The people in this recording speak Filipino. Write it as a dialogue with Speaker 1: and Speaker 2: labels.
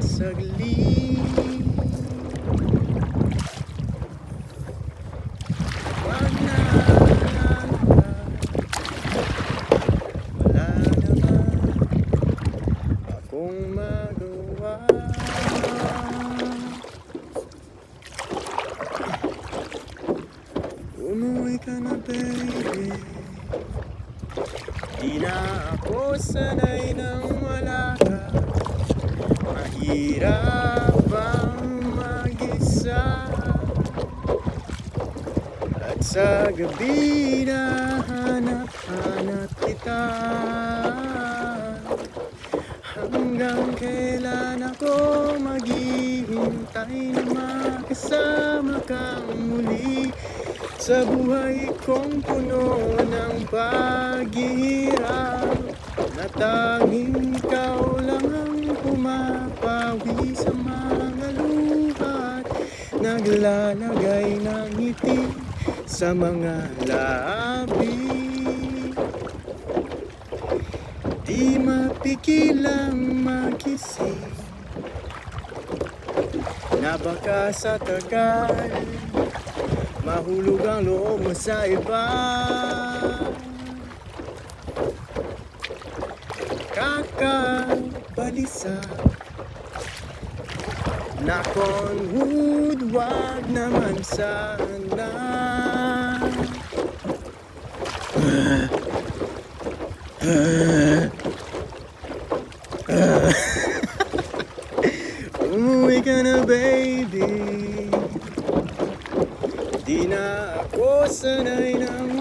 Speaker 1: saglit. Wag na Wala akong magawa. Umuwi ka na baby. Di na ako sanay ng Mahirap bang mag-isa. At sa gabi na hanap-hanap kita. Hanggang kailan ako maghihintay na makasama kang muli? Sa buhay kong puno ng paghihirap Na tanging ikaw Naglalagay ng ngiti sa mga labi. Di mapigilang magising Na baka sa tagal Mahulog ang loob mo sa iba. Kakabalisa Nakon wood, wag naman sana. Umuwi ka na baby. Di na ako sanay ng